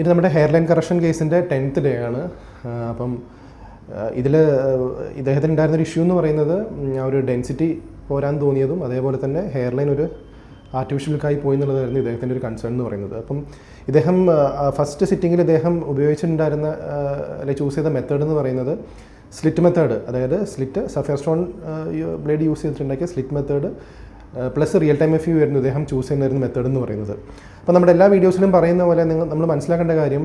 ഇത് നമ്മുടെ hair line correction കേസിന്റെ ടെൻത്ത് ഡേ ആണ്. അപ്പം ഇതിൽ ഇദ്ദേഹത്തിന് ഉണ്ടായിരുന്ന ഒരു ഇഷ്യൂ എന്ന് പറയുന്നത് ആ ഒരു ഡെൻസിറ്റി പോരാൻ തോന്നിയതും അതേപോലെ തന്നെ ഹെയർ ലൈൻ ഒരു ആർട്ടിഫിഷ്യൽ ലുക്കായി പോയി എന്നുള്ളതായിരുന്നു ഇദ്ദേഹത്തിന്റെ ഒരു കൺസേൺ എന്ന് പറയുന്നത്. അപ്പം ഇദ്ദേഹം ഫസ്റ്റ് സിറ്റിങ്ങിൽ ഇദ്ദേഹം ഉപയോഗിച്ചിട്ടുണ്ടായിരുന്ന അല്ലെങ്കിൽ ചൂസ് ചെയ്ത മെത്തേഡ് എന്ന് പറയുന്നത് സ്ലിറ്റ് മെത്തേഡ് അതായത് slit sapphire stone blade use ചെയ്തിട്ടുണ്ടാക്കിയ slit method plus real time F U ആയിരുന്നു ഇദ്ദേഹം ചൂസ് ഒരു മെത്തേഡ് എന്ന് പറയുന്നത്. അപ്പോൾ നമ്മുടെ എല്ലാ വീഡിയോസിലും പറയുന്ന പോലെ നിങ്ങൾ നമ്മൾ മനസ്സിലാക്കേണ്ട കാര്യം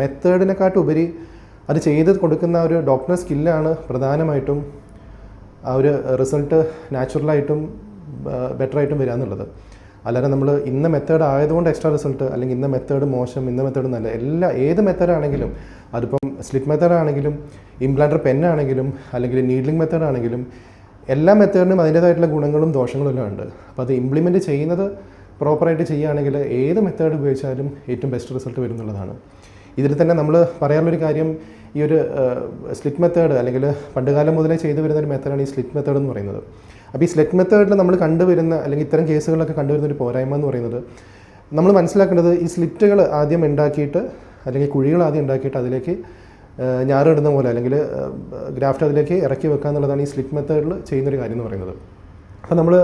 മെത്തേഡിനെക്കാട്ടും ഉപരി അത് ചെയ്ത് കൊടുക്കുന്ന ഒരു ഡോക്ടർ സ്കില്ലാണ് പ്രധാനമായിട്ടും ആ ഒരു റിസൾട്ട് നാച്ചുറലായിട്ടും ബെറ്റർ ആയിട്ടും വരിക എന്നുള്ളത്. അല്ലാതെ നമ്മൾ ഇന്ന മെത്തേഡ് ആയതുകൊണ്ട് എക്സ്ട്രാ റിസൾട്ട് അല്ലെങ്കിൽ ഇന്ന മെത്തേഡ് മോശം ഇന്ന മെത്തേഡ് നല്ല എല്ലാ ഏത് മെത്തേഡ് ആണെങ്കിലും അതിപ്പം സ്ലിപ്പ് മെത്തേഡ് ആണെങ്കിലും ഇംപ്ലാൻഡർ പെൻ ആണെങ്കിലും അല്ലെങ്കിൽ നീഡ്ലിംഗ് മെത്തേഡ് ആണെങ്കിലും എല്ലാ മെത്തേഡിനും അതിന്റേതായിട്ടുള്ള ഗുണങ്ങളും ദോഷങ്ങളും എല്ലാം ഉണ്ട്. അപ്പോൾ അത് ഇംപ്ലിമെന്റ് ചെയ്യുന്നത് പ്രോപ്പറായിട്ട് ചെയ്യുകയാണെങ്കിൽ ഏത് മെത്തേഡ് ഉപയോഗിച്ചാലും ഏറ്റവും ബെസ്റ്റ് റിസൾട്ട് വരുന്നുള്ളതാണ് ഇതിൽ തന്നെ നമ്മൾ പറയാനുള്ളൊരു കാര്യം ഈ ഒരു സ്ലിറ്റ് മെത്തേഡ് അല്ലെങ്കിൽ പണ്ടുകാലം മുതലേ ചെയ്തു വരുന്ന ഒരു മെത്തേഡാണ് ഈ സ്ലിറ്റ് മെത്തേഡ് എന്ന് പറയുന്നത്. അപ്പോൾ ഈ സ്ലിറ്റ് മെത്തേഡിൽ നമ്മൾ കണ്ടുവരുന്ന അല്ലെങ്കിൽ ഇത്തരം കേസുകളൊക്കെ കണ്ടുവരുന്ന ഒരു പോരായ്മ എന്ന് പറയുന്നത് നമ്മൾ മനസ്സിലാക്കേണ്ടത് ഈ സ്ലിറ്റുകൾ ആദ്യം ഉണ്ടാക്കിയിട്ട് അല്ലെങ്കിൽ കുഴികൾ ആദ്യം ഉണ്ടാക്കിയിട്ട് അതിലേക്ക് ഞാറിടുന്ന പോലെ അല്ലെങ്കിൽ ഗ്രാഫ്റ്റ് അതിലേക്ക് ഇറക്കി വെക്കുക എന്നുള്ളതാണ് ഈ സ്ലിറ്റ് മെത്തേഡിൽ ചെയ്യുന്നൊരു കാര്യം എന്ന് പറയുന്നത്. അപ്പോൾ നമ്മൾ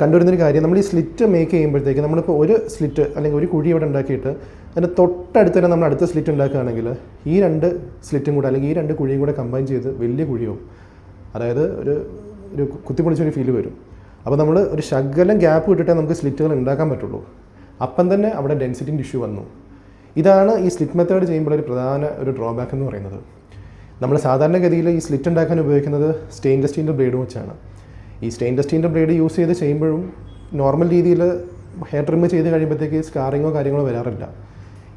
കണ്ടുവരുന്നൊരു കാര്യം നമ്മൾ ഈ സ്ലിറ്റ് മേക്ക് ചെയ്യുമ്പോഴത്തേക്ക് നമ്മളിപ്പോൾ ഒരു സ്ലിറ്റ് അല്ലെങ്കിൽ ഒരു കുഴി ഇവിടെ ഉണ്ടാക്കിയിട്ട് അതിന്റെ തൊട്ടടുത്ത് തന്നെ നമ്മൾ അടുത്ത സ്ലിറ്റ് ഉണ്ടാക്കുകയാണെങ്കിൽ ഈ രണ്ട് സ്ലിറ്റും കൂടെ അല്ലെങ്കിൽ ഈ രണ്ട് കുഴിയും കൂടെ കമ്പൈൻ ചെയ്ത് വലിയ കുഴിയാവും. അതായത് ഒരു ഒരു കുത്തിപ്പൊളിച്ചൊരു ഫീൽ വരും. അപ്പോൾ നമ്മൾ ഒരു ശകലം ഗ്യാപ്പ് ഇട്ടിട്ടേ നമുക്ക് സ്ലിറ്റുകൾ ഉണ്ടാക്കാൻ പറ്റുള്ളൂ. അപ്പം തന്നെ അവിടെ ഡെൻസിറ്റിന്റെ ഇഷ്യൂ വന്നു. ഇതാണ് ഈ സ്ലിറ്റ് മെത്തേഡ് ചെയ്യുമ്പോൾ ഒരു പ്രധാന ഒരു ഡ്രോബാക്ക് എന്ന് പറയുന്നത്. നമ്മൾ സാധാരണഗതിയിൽ ഈ സ്ലിറ്റ് ഉണ്ടാക്കാൻ ഉപയോഗിക്കുന്നത് സ്റ്റെയിൻലെസ് സ്റ്റീലിന്റെ ബ്ലേഡ് വെച്ചാണ്. ഈ സ്റ്റെയിൻലെസ് സ്റ്റീലിന്റെ ബ്ലേഡ് യൂസ് ചെയ്ത് ചെയ്യുമ്പോഴും നോർമൽ രീതിയിൽ ഹെയർ ട്രിം ചെയ്ത് കഴിയുമ്പോഴത്തേക്ക് സ്കാറിങ്ങോ കാര്യങ്ങളോ വരാറില്ല.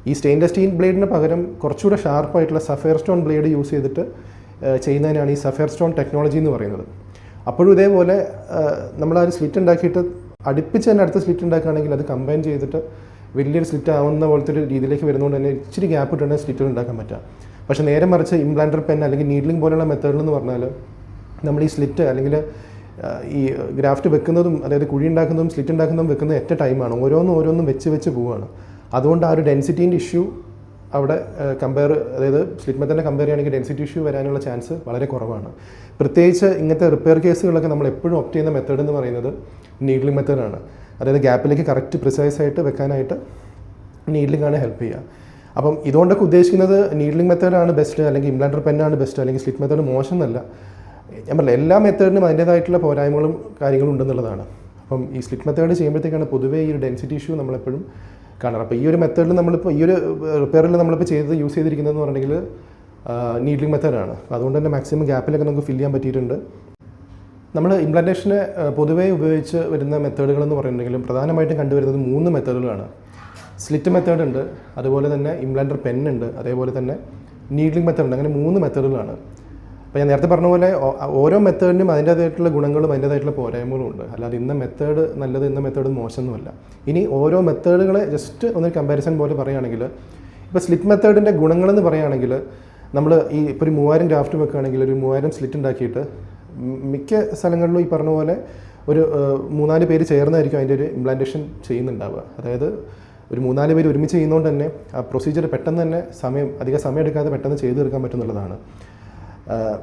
ഈ സ്റ്റെയിൻലെസ് സ്റ്റീൽ ബ്ലേഡിന് പകരം കുറച്ചുകൂടെ ഷാർപ്പായിട്ടുള്ള സഫയർ സ്റ്റോൺ ബ്ലേഡ് യൂസ് ചെയ്തിട്ട് ചെയ്യുന്നതിനാണ് ഈ സഫയർ സ്റ്റോൺ ടെക്നോളജി എന്ന് പറയുന്നത്. അപ്പോഴും ഇതേപോലെ നമ്മൾ ആ ഒരു സ്ലിറ്റ് ഉണ്ടാക്കിയിട്ട് അടുപ്പിച്ച് തന്നെ അടുത്ത സ്ലിറ്റ് ഉണ്ടാക്കുകയാണെങ്കിൽ അത് കമ്പൈൻ ചെയ്തിട്ട് വലിയൊരു സ്ലിറ്റ് ആവുന്ന പോലത്തെ ഒരു രീതിയിലേക്ക് വരുന്നതുകൊണ്ട് തന്നെ ഇച്ചിരി ഗ്യാപ്പ് ഇട്ടുണ്ടെങ്കിൽ സ്ലിറ്റുകൾ ഉണ്ടാക്കാൻ പറ്റുക പക്ഷേ നേരെ മറിച്ച് ഇംപ്ലാന്റർ പെൻ അല്ലെങ്കിൽ നീഡ്ലിംഗ് പോലെയുള്ള മെത്തേഡിൽ എന്ന് പറഞ്ഞാൽ നമ്മൾ ഈ സ്ലിറ്റ് അല്ലെങ്കിൽ ഈ ഗ്രാഫ്റ്റ് വെക്കുന്നതും അതായത് കുഴി ഉണ്ടാക്കുന്നതും സ്ലിറ്റ് ഉണ്ടാക്കുന്നതും വെക്കുന്നതും ഒറ്റ ടൈമാണ് ഓരോന്നും ഓരോന്നും വെച്ച് വെച്ച് പോവുകയാണ് അതുകൊണ്ട് ആ ഒരു ഡെൻസിറ്റീന്റെ ഇഷ്യൂ അവിടെ കമ്പയർ അതായത് സ്ലിറ്റ് മെത്തഡിനെ കമ്പയർ ചെയ്യുകയാണെങ്കിൽ ഡെൻസിറ്റി ഇഷ്യൂ വരാനുള്ള ചാൻസ് വളരെ കുറവാണ്. പ്രത്യേകിച്ച് ഇങ്ങനത്തെ റിപ്പയർ കേസുകളൊക്കെ നമ്മൾ എപ്പോഴും ഒപ്റ്റ് ചെയ്യുന്ന മെത്തേഡ് എന്ന് പറയുന്നത് നീഡ്ലിംഗ് മെത്തേഡാണ് അതായത് ഗ്യാപ്പിലേക്ക് കറക്റ്റ് പ്രിസൈസ് ആയിട്ട് വെക്കാനായിട്ട് നീഡ്ലിംഗാണ് ഹെൽപ്പ് ചെയ്യുക. അപ്പം ഇതുകൊണ്ടൊക്കെ ഉദ്ദേശിക്കുന്നത് നീഡ്ലിംഗ് മെത്തേഡാണ് ബെസ്റ്റ് അല്ലെങ്കിൽ ഇംപ്ലാൻഡർ പെന്നാണ് ബെസ്റ്റ് അല്ലെങ്കിൽ സ്ലിറ്റ് മെത്തേഡ് മോശം എന്നല്ല. ഞാൻ പറഞ്ഞില്ല എല്ലാ മെത്തേഡിനും അതിന്റേതായിട്ടുള്ള പോരായ്മകളും കാര്യങ്ങളും ഉണ്ടെന്നുള്ളതാണ്. അപ്പം ഈ സ്ലിറ്റ് മെത്തേഡ് ചെയ്യുമ്പോഴത്തേക്കാണ് പൊതുവേ ഈ ഒരു ഡെൻസിറ്റി ഇഷ്യൂ നമ്മളെപ്പോഴും കാണാറ്. അപ്പോൾ ഈ ഒരു മെത്തേഡിൽ നമ്മളിപ്പോൾ ഈ ഒരു റിപ്പയറിൽ നമ്മളിപ്പോൾ ചെയ്ത് യൂസ് ചെയ്തിരിക്കുന്നതെന്ന് പറഞ്ഞിട്ടുണ്ടെങ്കിൽ നീഡ്ലിംഗ് മെത്തേഡാണ് അതുകൊണ്ട് തന്നെ മാക്സിമം ഗ്യാപ്പിലൊക്കെ നമുക്ക് ഫില്ല് ചെയ്യാൻ പറ്റിയിട്ടുണ്ട്. നമ്മൾ ഇംപ്ലാന്റേഷന് പൊതുവേ ഉപയോഗിച്ച് വരുന്ന മെത്തേഡുകൾ എന്ന് പറയുന്നുണ്ടെങ്കിലും പ്രധാനമായിട്ടും കണ്ടുവരുന്നത് മൂന്ന് മെത്തേഡുകളാണ് സ്ലിറ്റ് മെത്തേഡ് ഉണ്ട് അതുപോലെ തന്നെ ഇംപ്ലാന്റർ പെൻ ഉണ്ട് അതേപോലെ തന്നെ നീഡ്ലിംഗ് മെത്തേഡ് ഉണ്ട്. അങ്ങനെ മൂന്ന് മെത്തേഡുകളാണ് അപ്പോൾ ഞാൻ നേരത്തെ പറഞ്ഞ പോലെ ഓരോ മെത്തേഡിനും അതിന്റേതായിട്ടുള്ള ഗുണങ്ങളും അതിന്റേതായിട്ടുള്ള പോരായ്മകളും ഉണ്ട്. അല്ലാതെ ഇന്ന മെത്തേഡ് നല്ലത് ഇന്ന മെത്തേഡ് മോശമൊന്നുമല്ല. ഇനി ഓരോ മെത്തേഡുകളെ ജസ്റ്റ് ഒന്ന് കമ്പാരിസൺ പോലെ പറയുകയാണെങ്കിൽ ഇപ്പോൾ സ്ലിറ്റ് മെത്തേഡിന്റെ ഗുണങ്ങളെന്ന് പറയുകയാണെങ്കിൽ നമ്മൾ ഈ ഇപ്പോൾ ഒരു മൂവായിരം ഗ്രാഫ്റ്റ് വെക്കുകയാണെങ്കിൽ ഒരു മൂവായിരം സ്ലിറ്റ് ഉണ്ടാക്കിയിട്ട് മിക്ക സ്ഥലങ്ങളിലും ഈ പറഞ്ഞ പോലെ ഒരു മൂന്നാൽ പേര് ചേർന്നായിരിക്കും അതിന്റെ ഒരു ഇംപ്ലാന്റേഷൻ ചെയ്യുന്നുണ്ടാവുക. അതായത് ഒരു മൂന്നാൽ പേര് ഒരുമിച്ച് ചെയ്യുന്നതുകൊണ്ട് തന്നെ ആ പ്രൊസീജിയർ പെട്ടെന്ന് തന്നെ സമയം അധികം സമയം എടുക്കാതെ പെട്ടെന്ന് ചെയ്തു തീർക്കാൻ പറ്റുന്നുള്ളതാണ്.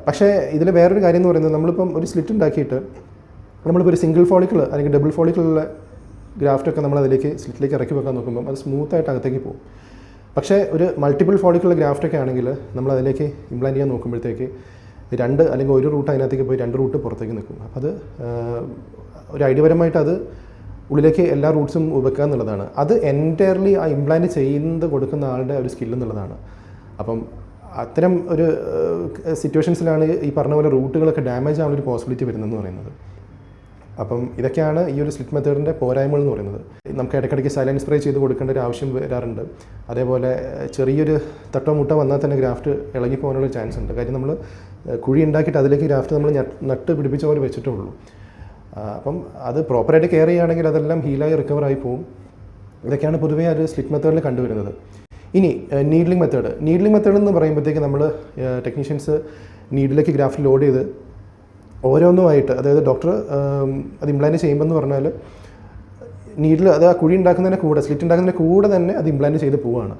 പക്ഷേ ഇതിൽ വേറൊരു കാര്യം എന്ന് പറയുന്നത് നമ്മളിപ്പം ഒരു സ്ലിറ്റ് ഉണ്ടാക്കിയിട്ട് നമ്മളിപ്പോൾ ഒരു സിംഗിൾ ഫോളിക്കിൾ അല്ലെങ്കിൽ ഡബിൾ ഫോളിക്കിളുള്ള ഗ്രാഫ്റ്റൊക്കെ നമ്മൾ അതിലേക്ക് സ്ലിറ്റിലേക്ക് ഇറക്കി വെക്കാൻ നോക്കുമ്പോൾ അത് സ്മൂത്തായിട്ട് അകത്തേക്ക് പോകും. പക്ഷേ ഒരു മൾട്ടിപ്പിൾ ഫോളിക്കുള്ള ഗ്രാഫ്റ്റൊക്കെ ആണെങ്കിൽ നമ്മൾ അതിലേക്ക് ഇംപ്ലാന്റ് ചെയ്യാൻ നോക്കുമ്പോഴത്തേക്ക് രണ്ട് അല്ലെങ്കിൽ ഒരു റൂട്ട് അതിനകത്തേക്ക് പോയി രണ്ട് റൂട്ട് പുറത്തേക്ക് നിൽക്കും. അപ്പോൾ അത് ഒരു ഐഡിയപരമായിട്ട് അത് ഉള്ളിലേക്ക് എല്ലാ റൂട്ട്സും വെക്കുക എന്നുള്ളതാണ്. അത് എന്റയർലി ആ ഇംപ്ലാന്റ് ചെയ്യുന്നത് കൊടുക്കുന്ന ആളുടെ ഒരു സ്കിൽ എന്നുള്ളതാണ്. അപ്പം അത്തരം ഒരു സിറ്റുവേഷൻസിലാണ് ഈ പറഞ്ഞ പോലെ റൂട്ടുകളൊക്കെ ഡാമേജ് ആവുന്ന ഒരു പോസിബിലിറ്റി വരുന്നതെന്ന് പറയുന്നത്. അപ്പം ഇതൊക്കെയാണ് ഈ ഒരു സ്ലിറ്റ് മെത്തേഡിന്റെ പോരായ്മകൾ എന്ന് പറയുന്നത്. നമുക്ക് ഇടയ്ക്കിടയ്ക്ക് സൈലൻസ് സ്പ്രേ ചെയ്ത് കൊടുക്കേണ്ട ഒരു ആവശ്യം വരാറുണ്ട്. അതേപോലെ ചെറിയൊരു തട്ടോ മുട്ടോ വന്നാൽ തന്നെ ഗ്രാഫ്റ്റ് ഇളകി പോകാനുള്ള ചാൻസ് ഉണ്ട്. കാര്യം നമ്മൾ കുഴി ഉണ്ടാക്കിയിട്ട് അതിലേക്ക് ഗ്രാഫ്റ്റ് നമ്മൾ നട്ട് പിടിപ്പിച്ച പോലെ വെച്ചിട്ടേ ഉള്ളൂ അപ്പം അത് പ്രോപ്പറായിട്ട് കെയർ ചെയ്യുകയാണെങ്കിൽ അതെല്ലാം ഹീലായി റിക്കവർ ആയി പോകും ഇതൊക്കെയാണ് പൊതുവേ ഒരു സ്ലിറ്റ് മെത്തേഡിൽ കണ്ടുവരുന്നത്. ഇനി നീഡ്ലിംഗ് മെത്തേഡ് നീഡ്ലിംഗ് മെത്തേഡ് എന്ന് പറയുമ്പോഴത്തേക്ക് നമ്മൾ ടെക്നീഷ്യൻസ് നീഡിലേക്ക് ഗ്രാഫ് ലോഡ് ചെയ്ത് ഓരോന്നുമായിട്ട് അതായത് ഡോക്ടർ അത് ഇംപ്ലാന്റ് ചെയ്യുമ്പോൾ എന്ന് പറഞ്ഞാൽ നീഡിൽ അത് ആ കുഴി ഉണ്ടാക്കുന്നതിന്റെ കൂടെ സ്ലിറ്റ് ഉണ്ടാക്കുന്നതിന്റെ കൂടെ തന്നെ അത് ഇംപ്ലാന്റ് ചെയ്ത് പോവുകയാണ്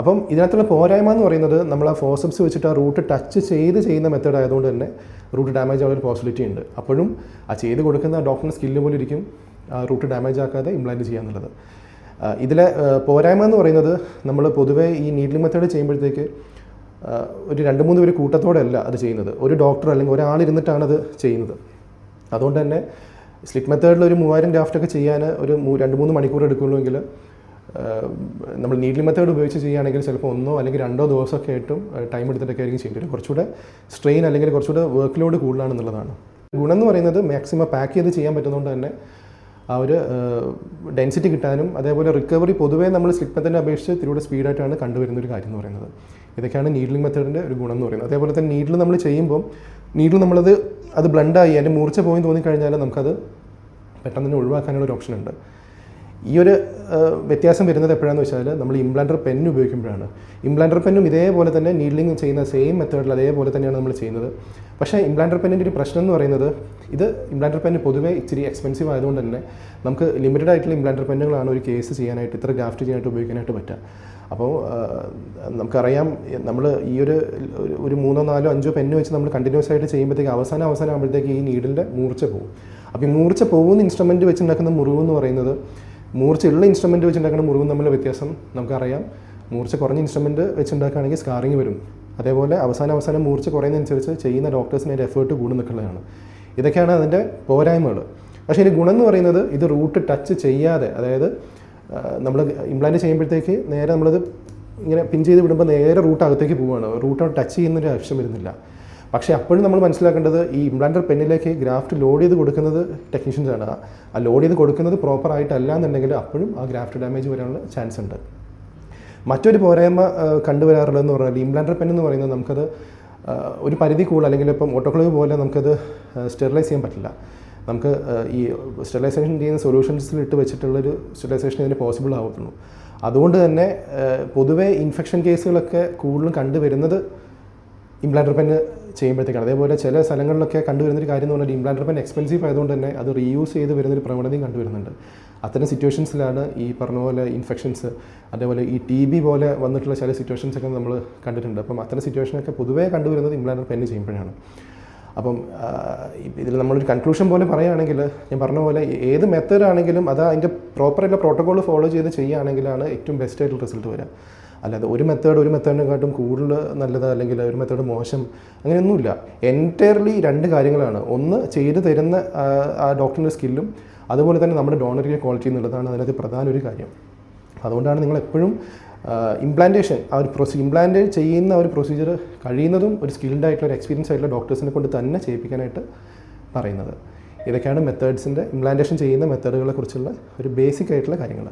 അപ്പം ഇതിനകത്തുള്ള പോരായ്മ എന്ന് പറയുന്നത് നമ്മൾ ആ ഫോസപ്സ് വെച്ചിട്ട് ആ റൂട്ട് ടച്ച് ചെയ്ത് ചെയ്യുന്ന മെത്തേഡ് ആയതുകൊണ്ട് തന്നെ റൂട്ട് ഡാമേജ് ആവാൻ ഒരു പോസിബിലിറ്റി ഉണ്ട്. അപ്പോഴും ആ ചെയ്ത് കൊടുക്കുന്ന ഡോക്ടറിന്റെ സ്കില്ല് പോലെ ഇരിക്കും ആ റൂട്ട് ഡാമേജ് ആക്കാതെ ഇംപ്ലാന്റ് ചെയ്യാന്നുള്ളത് ഇതിലെ പോരായ്മ എന്ന് പറയുന്നത് നമ്മൾ പൊതുവേ ഈ നീഡിൽ മെത്തേഡ് ചെയ്യുമ്പോഴത്തേക്ക് ഒരു രണ്ട് മൂന്ന് പേര് കൂട്ടത്തോടെ അല്ല അത് ചെയ്യുന്നത്. ഒരു ഡോക്ടർ അല്ലെങ്കിൽ ഒരാളിരുന്നിട്ടാണ് അത് ചെയ്യുന്നത്. അതുകൊണ്ട് തന്നെ സ്ലിറ്റ് മെത്തേഡിൽ ഒരു മൂവായിരം ഡ്രാഫ്റ്റ് ഒക്കെ ചെയ്യാൻ ഒരു രണ്ട് മൂന്ന് മണിക്കൂർ എടുക്കുള്ളൂവെങ്കിൽ നമ്മൾ നീഡിൽ മെത്തേഡ് ഉപയോഗിച്ച് ചെയ്യുകയാണെങ്കിൽ ചിലപ്പോൾ ഒന്നോ അല്ലെങ്കിൽ രണ്ടോ ദിവസമൊക്കെ ആയിട്ടും ടൈം എടുത്തിട്ടൊക്കെ ആയിരിക്കും ചെയ്യേണ്ടി വരും. കുറച്ചുകൂടെ സ്ട്രെയിൻ അല്ലെങ്കിൽ കുറച്ചുകൂടെ വർക്ക് ലോഡ് കൂടുതലാണെന്നുള്ളതാണ്. ഗുണം എന്ന് പറയുന്നത് മാക്സിമം പാക്ക് ചെയ്ത് ചെയ്യാൻ പറ്റുന്നതുകൊണ്ട് തന്നെ ആ ഒരു ഡെൻസിറ്റി കിട്ടാനും അതേപോലെ റിക്കവറി പൊതുവേ നമ്മൾ സ്ലിപ്പ് മെത്തേഡിനെ അപേക്ഷിച്ച് തിരിയുടെ സ്പീഡായിട്ടാണ് കണ്ടുവരുന്ന ഒരു കാര്യം എന്ന് പറയുന്നത്. ഇതൊക്കെയാണ് നീഡിലിംഗ് മെത്തേഡിന്റെ ഒരു ഗുണം എന്ന് പറയുന്നത്. അതേപോലെ തന്നെ നീഡിൽ നമ്മൾ ചെയ്യുമ്പോൾ നീഡിൽ നമ്മളത് അത് ബ്ലണ്ടായി അതിന്റെ മൂർച്ച പോയി തോന്നിക്കഴിഞ്ഞാൽ നമുക്കത് പെട്ടെന്ന് തന്നെ ഒഴിവാക്കാനുള്ള ഒരു ഓപ്ഷൻ ഉണ്ട്. ഈ ഒരു വ്യത്യാസം വരുന്നത് എപ്പോഴാണെന്ന് വെച്ചാൽ നമ്മൾ ഇംപ്ലാൻഡർ പെൻ ഉപയോഗിക്കുമ്പോഴാണ്. ഇംപ്ലാൻഡർ പെന്നും ഇതേപോലെ തന്നെ നീഡ്ലിംഗ് ചെയ്യുന്ന സെയിം മെത്തേഡിൽ അതേപോലെ തന്നെയാണ് നമ്മൾ ചെയ്യുന്നത്. പക്ഷേ ഇംപ്ലാൻഡർ പെന്നിന്റെ ഒരു പ്രശ്നം എന്ന് പറയുന്നത് ഇത് ഇംപ്ലാന്റർ പെൻ പൊതുവേ ഇച്ചിരി എക്സ്പെൻസീവ് ആയതുകൊണ്ട് തന്നെ നമുക്ക് ലിമിറ്റഡ് ആയിട്ടുള്ള ഇംപ്ലാന്റർ പെന്നുകളാണ് ഒരു കേസ് ചെയ്യാനായിട്ട് ഇത്ര ഗ്രാഫ്റ്റ് ചെയ്യാനായിട്ട് ഉപയോഗിക്കാനായിട്ട് പറ്റുക. അപ്പോൾ നമുക്കറിയാം നമ്മൾ ഈ ഒരു ഒരു- മൂന്നോ നാലോ അഞ്ചോ പെന്ന് വെച്ച് നമ്മൾ കണ്ടിന്യൂസ് ആയിട്ട് ചെയ്യുമ്പോഴത്തേക്ക് അവസാനം അവസാനം ആകുമ്പോഴത്തേക്ക് ഈ നീഡിന്റെ മൂർച്ച പോകും. അപ്പോൾ ഈ മൂർച്ച പോകുന്ന ഇൻസ്ട്രുമെന്റ് വെച്ച് ഉണ്ടാക്കുന്ന മുറിവ് എന്ന് പറയുന്നത് മൂർച്ചയുള്ള ഇൻസ്ട്രുമെന്റ് വെച്ചുണ്ടാക്കുന്ന മുറിവും തമ്മിലുള്ള വ്യത്യാസം നമുക്കറിയാം. മൂർച്ച കുറഞ്ഞ ഇൻസ്ട്രുമെന്റ് വെച്ചുണ്ടാക്കുകയാണെങ്കിൽ സ്കാറിങ് വരും. അതേപോലെ അവസാനം അവസാനം മൂർച്ച കുറയുന്നതനുസരിച്ച് ചെയ്യുന്ന ഡോക്ടേഴ്സിന് അതിന്റെ എഫേർട്ട് കൂടുന്നൊക്കെയുള്ളതാണ് ഇതൊക്കെയാണ് അതിന്റെ പോരായ്മകൾ. പക്ഷേ ഇതിന് ഗുണം എന്ന് പറയുന്നത് ഇത് റൂട്ട് ടച്ച് ചെയ്യാതെ അതായത് നമ്മൾ ഇംപ്ലാന്റ് ചെയ്യുമ്പോഴത്തേക്ക് നേരെ നമ്മളത് ഇങ്ങനെ പിൻ ചെയ്ത് വിടുമ്പോൾ നേരെ റൂട്ട് അകത്തേക്ക് പോവുകയാണ്. റൂട്ട് ടച്ച് ചെയ്യുന്നൊരു ആവശ്യം വരുന്നില്ല. പക്ഷേ അപ്പോഴും നമ്മൾ മനസ്സിലാക്കേണ്ടത് ഈ ഇംപ്ലാന്റർ പെന്നിലേക്ക് ഗ്രാഫ്റ്റ് ലോഡ് ചെയ്ത് കൊടുക്കുന്നത് ടെക്നീഷ്യൻസാണ് ആ ലോഡ് ചെയ്ത് കൊടുക്കുന്നത് പ്രോപ്പർ ആയിട്ടല്ല എന്നുണ്ടെങ്കിൽ അപ്പോഴും ആ ഗ്രാഫ്റ്റ് ഡാമേജ് വരാനുള്ള ചാൻസ് ഉണ്ട്. മറ്റൊരു പോരായ്മ കണ്ടുവരാറുള്ളതെന്ന് പറഞ്ഞാൽ ഇംപ്ലാന്റർ പെൻ എന്ന് പറയുന്നത് നമുക്കത് ഒരു പരിധി കൂടുതൽ അല്ലെങ്കിൽ ഇപ്പം ഓട്ടോക്ലേവ് പോലെ നമുക്കത് സ്റ്റെറിലൈസ് ചെയ്യാൻ പറ്റില്ല. നമുക്ക് ഈ സ്റ്റെറിലൈസേഷൻ ചെയ്യുന്ന സൊല്യൂഷൻസിൽ ഇട്ട് വെച്ചിട്ടുള്ളൊരു സ്റ്റെറിലൈസേഷൻ ഇതിന് പോസിബിൾ ആവത്തുള്ളൂ. അതുകൊണ്ട് തന്നെ പൊതുവേ ഇൻഫെക്ഷൻ കേസുകളൊക്കെ കൂടുതലും കണ്ടുവരുന്നത് ഇംപ്ലാന്റർ പെന്ന് ചെയ്യുമ്പോഴത്തേക്കാണ്. അതേപോലെ ചില സ്ഥലങ്ങളിലൊക്കെ കണ്ടുവരുന്നൊരു കാര്യം എന്ന് പറഞ്ഞാൽ ഇംപ്ലാന്റർ പെൻ എക്സ്പെൻസീവ് ആയതുകൊണ്ട് തന്നെ അത് റീയൂസ് ചെയ്ത് വരുന്നൊരു പ്രവണതയും കണ്ടുവരുന്നുണ്ട്. അത്തരം സിറ്റുവേഷൻസിലാണ് ഈ പറഞ്ഞ പോലെ ഇൻഫെക്ഷൻസ് അതേപോലെ ഈ ടി ബി പോലെ വന്നിട്ടുള്ള ചില സിറ്റുവേഷൻസ് ഒക്കെ നമ്മൾ കണ്ടിട്ടുണ്ട്. അപ്പം അത്തരം സിറ്റുവേഷനൊക്കെ പൊതുവേ കണ്ടുവരുന്നത് ഇംപ്ലാന്റർ പെന്ന് ചെയ്യുമ്പോഴാണ്. അപ്പം ഇതിൽ നമ്മളൊരു കൺക്ലൂഷൻ പോലെ പറയുകയാണെങ്കിൽ ഞാൻ പറഞ്ഞ പോലെ ഏത് മെത്തേഡ് ആണെങ്കിലും അത് അതിന്റെ പ്രോപ്പറായിട്ടുള്ള പ്രോട്ടോകോൾ ഫോളോ ചെയ്ത് ചെയ്യുകയാണെങ്കിലാണ് ഏറ്റവും ബെസ്റ്റ് ആയിട്ടുള്ള റിസൾട്ട് വരിക. അല്ലാതെ ഒരു മെത്തേഡ് ഒരു മെത്തേഡിനെക്കാട്ടും കൂടുതൽ നല്ലത് അല്ലെങ്കിൽ ഒരു മെത്തേഡ് മോശം അങ്ങനെയൊന്നുമില്ല. എന്റയർലി രണ്ട് കാര്യങ്ങളാണ്. ഒന്ന് ചെയ്തു തരുന്ന ആ ഡോക്ടറിന്റെ സ്കില്ലും അതുപോലെ തന്നെ നമ്മുടെ ഡോണറിന്റെ ക്വാളിറ്റി എന്നുള്ളതാണ് അതിനകത്ത് പ്രധാന ഒരു കാര്യം. അതുകൊണ്ടാണ് നിങ്ങൾ എപ്പോഴും ഇംപ്ലാന്റേഷൻ ആ ഒരു പ്രൊസീ ഇംപ്ലാന്റ് ചെയ്യുന്ന ഒരു പ്രൊസീജിയർ കഴിയുന്നതും ഒരു സ്കിൽഡ് ആയിട്ടുള്ള ഒരു എക്സ്പീരിയൻസ് ആയിട്ടുള്ള ഡോക്ടേഴ്സിനെ കൊണ്ട് തന്നെ ചെയ്യിപ്പിക്കാനായിട്ട് പറയുന്നത്. ഇതൊക്കെയാണ് മെത്തേഡ്സിന്റെ ഇംപ്ലാന്റേഷൻ ചെയ്യുന്ന മെത്തേഡുകളെ കുറിച്ചുള്ള ഒരു ബേസിക് ആയിട്ടുള്ള കാര്യങ്ങൾ.